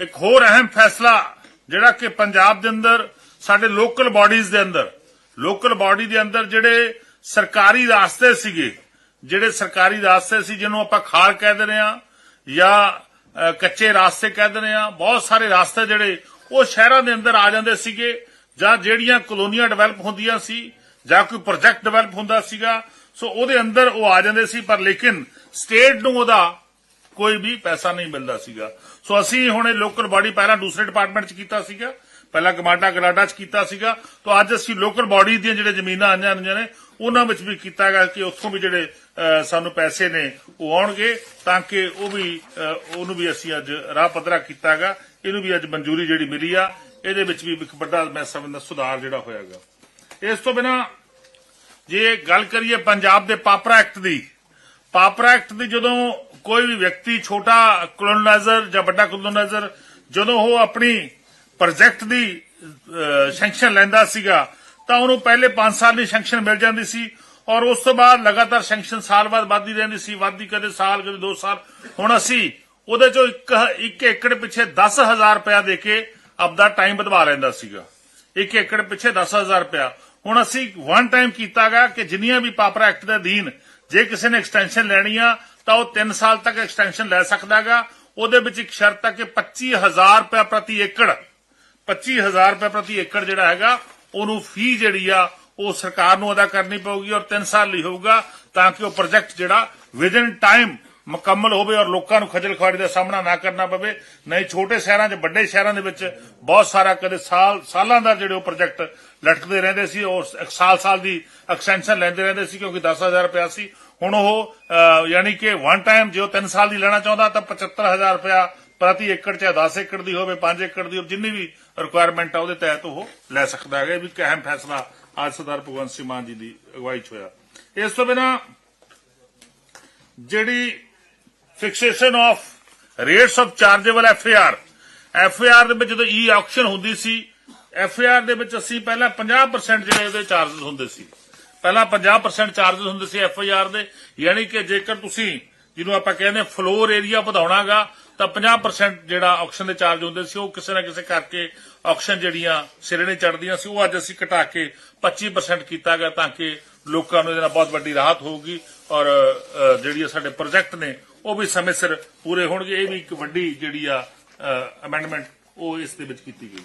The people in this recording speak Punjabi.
ਇੱਕ ਹੋਰ ਅਹਿਮ ਫੈਸਲਾ ਜਿਹੜਾ ਕਿ ਪੰਜਾਬ ਦੇ ਅੰਦਰ, ਸਾਡੇ ਲੋਕਲ ਬਾਡੀਜ਼ ਦੇ ਅੰਦਰ, ਲੋਕਲ ਬਾਡੀ ਦੇ ਅੰਦਰ ਜਿਹੜੇ ਸਰਕਾਰੀ ਰਾਸਤੇ ਸੀਗੇ, ਜਿਹੜੇ ਸਰਕਾਰੀ ਰਾਸਤੇ ਸੀ ਜਿਹਨੂੰ ਆਪਾਂ ਖਾਲ ਕਹਿ ਦਿੰਦੇ ਆ ਜਾਂ ਕੱਚੇ ਰਾਸਤੇ ਕਹਿ ਦਿੰਦੇ ਆ ਬਹੁਤ ਸਾਰੇ ਰਾਸਤੇ ਜਿਹੜੇ ਉਹ ਸ਼ਹਿਰਾਂ ਦੇ ਅੰਦਰ ਆ ਜਾਂਦੇ ਸੀਗੇ ਜਾਂ ਜਿਹੜੀਆਂ ਕਲੋਨੀਆਂ ਡਿਵੈਲਪ ਹੁੰਦੀਆਂ ਸੀ ਜਾਂ ਕੋਈ ਪ੍ਰੋਜੈਕਟ ਡਿਵੈਲਪ ਹੁੰਦਾ ਸੀਗਾ, ਸੋ ਉਹਦੇ ਅੰਦਰ ਉਹ ਆ ਜਾਂਦੇ ਸੀ, ਪਰ ਲੇਕਿਨ ਸਟੇਟ ਨੂੰ ਉਹਦਾ ਕੋਈ ਵੀ ਪੈਸਾ ਨਹੀਂ ਮਿਲਦਾ ਸੀਗਾ। ਸੋ ਅਸੀਂ ਹੁਣ ਇਹ ਲੋਕਲ ਬਾਡੀ ਪਹਿਲਾਂ ਦੂਸਰੇ ਡਿਪਾਰਟਮੈਂਟ 'ਚ ਕੀਤਾ ਸੀਗਾ। ਪਹਿਲਾਂ ਗਮਾਡਾ ਗਲਾਡਾ 'ਚ ਕੀਤਾ ਸੀਗਾ। ਤਾਂ ਅੱਜ ਅਸੀਂ ਲੋਕਲ ਬਾਡੀ ਦੀਆਂ ਜਿਹੜੇ ਜ਼ਮੀਨਾਂ ਆਈਆਂ ਨੇ ਨੇ, ਉਹਨਾਂ ਵਿੱਚ ਵੀ ਕੀਤਾ ਗਿਆ ਕਿ ਉੱਥੋਂ ਵੀ ਜਿਹੜੇ ਸਾਨੂੰ ਪੈਸੇ ਨੇ, ਉਹ ਆਉਣਗੇ ਤਾਂ ਕਿ ਉਹ ਵੀ ਉਹਨੂੰ ਵੀ ਅਸੀਂ ਅੱਜ ਰਾਹ ਪੱਧਰਾ ਕੀਤਾਗਾ ਇਹਨੂੰ ਵੀ ਅੱਜ ਮਨਜ਼ੂਰੀ ਜਿਹੜੀ ਮਿਲੀ ਆ, ਇਹਦੇ ਵਿੱਚ ਵੀ ਇੱਕ ਵੱਡਾ ਮੈਂ ਸਮਝਦਾ ਸੁਧਾਰ ਜਿਹੜਾ ਹੋਇਆਗਾ ਇਸ ਤੋਂ ਬਿਨਾ ਜੇ ਗੱਲ ਕਰੀਏ ਪੰਜਾਬ ਦੇ ਪਾਪਰਾ ਐਕਟ ਦੀ ਪਾਪਰਾ ਐਕਟ ਦੀ ਜਦੋਂ ਕੋਈ ਵੀ ਵਿਅਕਤੀ ਛੋਟਾ ਕਲੋਨਾਈਜ਼ਰ ਜਾਂ ਵੱਡਾ ਕਲੋਨਾਈਜ਼ਰ ਜਦੋਂ ਉਹ ਆਪਣੀ ਪ੍ਰੋਜੈਕਟ ਦੀ ਸੈਂਕਸ਼ਨ ਲੈਂਦਾ ਸੀਗਾ, ਤਾਂ ਉਹਨੂੰ ਪਹਿਲੇ 5 ਸਾਲ ਦੀ ਸੈਂਕਸ਼ਨ ਮਿਲ ਜਾਂਦੀ ਸੀ ਔਰ ਉਸ ਤੋਂ ਬਾਅਦ ਲਗਾਤਾਰ ਸੈਂਕਸ਼ਨ ਸਾਲ ਬਾਅਦ ਵੱਧਦੀ ਰਹਿੰਦੀ ਸੀ, ਵੱਧਦੀ ਕਦੇ ਸਾਲ, ਕਦੇ 2 ਸਾਲ। ਹੁਣ ਅਸੀਂ ਉਹਦੇ ਚੋਂ ਇੱਕ ਇੱਕ ਏਕੜ ਪਿੱਛੇ 10000 ਰੁਪਇਆ ਦੇ ਕੇ ਆਪਦਾ ਟਾਈਮ ਵਧਵਾ ਲੈਂਦਾ ਸੀਗਾ। ਇੱਕ ਏਕੜ ਪਿੱਛੇ 10000 ਰੁਪਇਆ। ਹੁਣ ਅਸੀਂ ਵਨ ਟਾਈਮ ਕੀਤਾ ਗਿਆ ਕਿ ਜਿੰਨੀਆਂ ਵੀ ਪਾਪਰ ਐਕਟ ਦੇ ਅਧੀਨ ਜੇ ਕਿਸੇ ਨੇ ਐਕਸਟੈਂਸ਼ਨ ਲੈਣੀ ਆ, ਤਾਂ ਉਹ 3 ਸਾਲ ਤੱਕ ਐਕਸਟੈਂਸ਼ਨ ਲੈ ਸਕਦਾਗਾ। ਉਹਦੇ ਵਿੱਚ ਇੱਕ ਸ਼ਰਤ ਆ ਕਿ 25000 ਰੁਪਏ ਪ੍ਰਤੀ ਏਕੜ 25000 ਰੁਪਏ ਪ੍ਰਤੀ ਏਕੜ ਜਿਹੜਾ ਹੈਗਾ, ਉਹਨੂੰ ਫੀ ਜਿਹੜੀ ਆ, ਉਹ ਸਰਕਾਰ ਨੂੰ ਅਦਾ ਕਰਨੀ ਪਊਗੀ ਔਰ 3 ਸਾਲ ਲਈ ਹੋਊਗਾ, ਤਾਂ ਕਿ ਉਹ ਪ੍ਰੋਜੈਕਟ ਜਿਹੜਾ ਵਿਦਨ ਟਾਈਮ ਮੁਕੰਮਲ ਹੋਵੇ ਔਰ ਲੋਕਾਂ ਨੂੰ ਖੱਜਲ ਖੁਆਰੀ ਦਾ ਸਾਹਮਣਾ ਨਾ ਕਰਨਾ ਪਵੇ। ਨਹੀਂ, ਛੋਟੇ ਸ਼ਹਿਰਾਂ 'ਚ, ਵੱਡੇ ਸ਼ਹਿਰਾਂ ਦੇ ਵਿੱਚ ਬਹੁਤ ਸਾਰਾ ਕਦੇ ਸਾਲ, ਸਾਲਾਂ ਦਾ ਜਿਹੜੇ ਉਹ ਪ੍ਰੋਜੈਕਟ ਲਟਕਦੇ ਰਹਿੰਦੇ ਸੀ ਔਰ ਸਾਲ ਸਾਲ ਦੀ ਐਕਸਟੈਂਸ਼ਨ ਲੈਂਦੇ ਰਹਿੰਦੇ ਸੀ ਕਿਉਂਕਿ 10000 ਰੁਪਇਆ ਸੀ। ਹੁਣ ਉਹ ਯਾਨੀ ਕਿ ਵਨ ਟਾਈਮ ਜੇ ਉਹ 3 ਸਾਲ ਦੀ ਲੈਣਾ ਚਾਹੁੰਦਾ ਤਾਂ 75000 ਰੁਪਇਆ ਪ੍ਰਤੀ ਏਕੜ ਚਾਹੇ 10 ਏਕੜ ਦੀ ਹੋਵੇ 5 ਏਕੜ ਦੀ ਹੋਵੇ, ਜਿੰਨੀ ਵੀ ਰਿਕੁਆਇਰਮੈਂਟ ਆ ਉਹਦੇ ਤਹਿਤ ਉਹ ਲੈ ਸਕਦਾ ਹੈ ਇਹ ਵੀ ਇੱਕ ਅਹਿਮ ਫੈਸਲਾ ਅੱਜ ਸਰਦਾਰ ਭਗਵੰਤ ਸਿੰਘ ਮਾਨ ਜੀ ਦੀ ਅਗਵਾਈ 'ਚ ਹੋਇਆ। ਇਸ ਤੋਂ ਬਿਨਾ ਜਿਹੜੀ fixation of rates of chargeable F A R F A R ਦੇ ਵਿੱਚ ਜਦੋਂ e ਈ ਆਕਸ਼ਨ ਹੁੰਦੀ ਸੀ ਐਫ ਏ ਆਰ ਦੇ ਵਿੱਚ ਅਸੀਂ ਪਹਿਲਾਂ 50% ਜਿਹੜੇ ਉਹਦੇ ਚਾਰजेस ਹੁੰਦੇ ਸੀ। ਪਹਿਲਾਂ 50% ਚਾਰजेस ਹੁੰਦੇ ਸੀ ਐਫ ਏ ਆਰ ਦੇ। ਯਾਨੀ ਕਿ ਜੇਕਰ ਤੁਸੀਂ, ਜਿਹਨੂੰ ਆਪਾਂ ਕਹਿੰਦੇ ਫਲੋਰ ਏਰੀਆ ਵਧਾਉਣਾਗਾ, ਤਾਂ 50% ਜਿਹੜਾ ਆਕਸ਼ਨ ਦੇ ਚਾਰਜ ਹੁੰਦੇ ਸੀ, ਉਹ ਕਿਸੇ ਨਾ ਕਿਸੇ ਕਰਕੇ ਆਕਸ਼ਨ ਜਿਹੜੀਆਂ ਸਿਰੇ ਨੇ ਚੜਦੀਆਂ ਸੀ, ਉਹ ਅੱਜ ਅਸੀਂ ਘਟਾ ਕੇ 25% ਕੀਤਾ ਗਿਆ ਤਾਂ ਕਿ ਲੋਕਾਂ ਨੂੰ ਇਹਦੇ ਨਾਲ ਬਹੁਤ ਵੱਡੀ ਰਾਹਤ ਹੋਊਗੀ ਔਰ ਜਿਹੜੀਆਂ ਸਾਡੇ ਪ੍ਰੋਜੈਕਟ ਨੇ ਉਹ ਵੀ ਸਮੇਂ ਸਿਰ ਪੂਰੇ ਹੋਣਗੇ। ਇਹ ਵੀ ਇੱਕ ਵੱਡੀ ਜਿਹੜੀ ਆ ਅਮੈਂਡਮੈਂਟ ਉਹ ਇਸ ਦੇ ਵਿੱਚ ਕੀਤੀ ਗਈ ਹੈ।